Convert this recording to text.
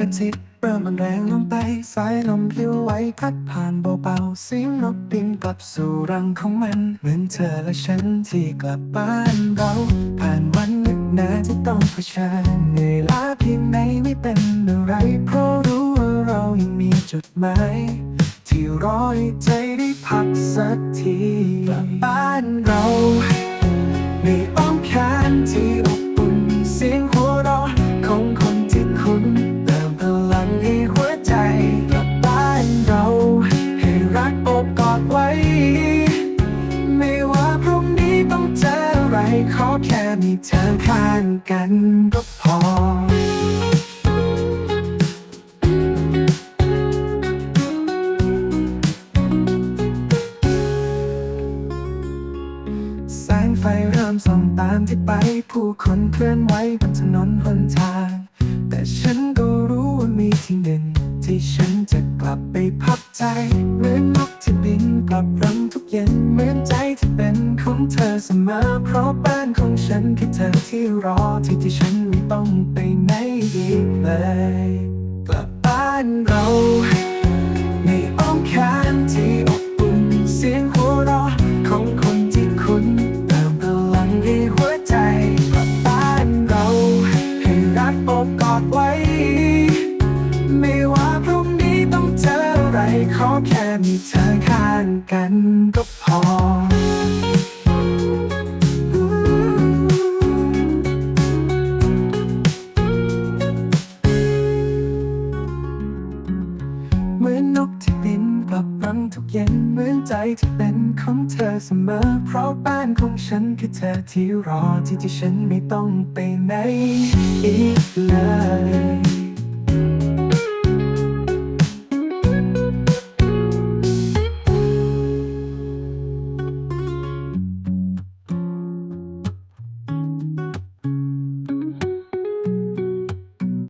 อาทิตย์เริ่มอ่อนแรงลงไปสายลมพลิ้วไหวพัดผ่านเบาๆเสียงนกบินกลับสู่รังของมัน เหมือนเธอและฉันที่กลับบ้านเรา ผ่านวันนึกหนาที่ต้องเผชิญเหนื่อยล้าเพียงไหนไม่เป็นอะไร เพราะรู้ว่าเรายังมีจุดหมายที่รอให้ใจได้พักสักทีกลับบ้านเรา แค่มีเธอข้างกันก็พอ แสงไฟเริ่มส่องตามที่ไป ผู้คนเคลื่อนไหวบนถนนหนทาง แต่ฉันก็รู้ว่ามีที่หนึ่ง ที่ฉันจะกลับไปพักใจเหมือนนกที่บินกลับรังทุกเย็นเหมือนใจที่เป็นของเธอเสมอเพราะบ้าน ฉันคือเธอที่รอที่ที่ฉันไม่ต้องไปไหนอีกเลย กลับบ้านเราในอ้อมแขนที่อบอุ่นเสียงหัวเราะของคนที่คุณเติมพลังให้หัวใจ กลับบ้านเราให้รักอบกอดไว้ ไม่ว่าพรุ่งนี้ต้องเจออะไรขอแค่มีเธอข้างกันก็พอ เหมือนนกที่บินกลับรังทุกเย็นเหมือนใจที่เป็นของเธอเสมอ เพราะบ้านของฉันคือเธอที่รอที่ที่ฉันไม่ต้องไปไหนอีกเลย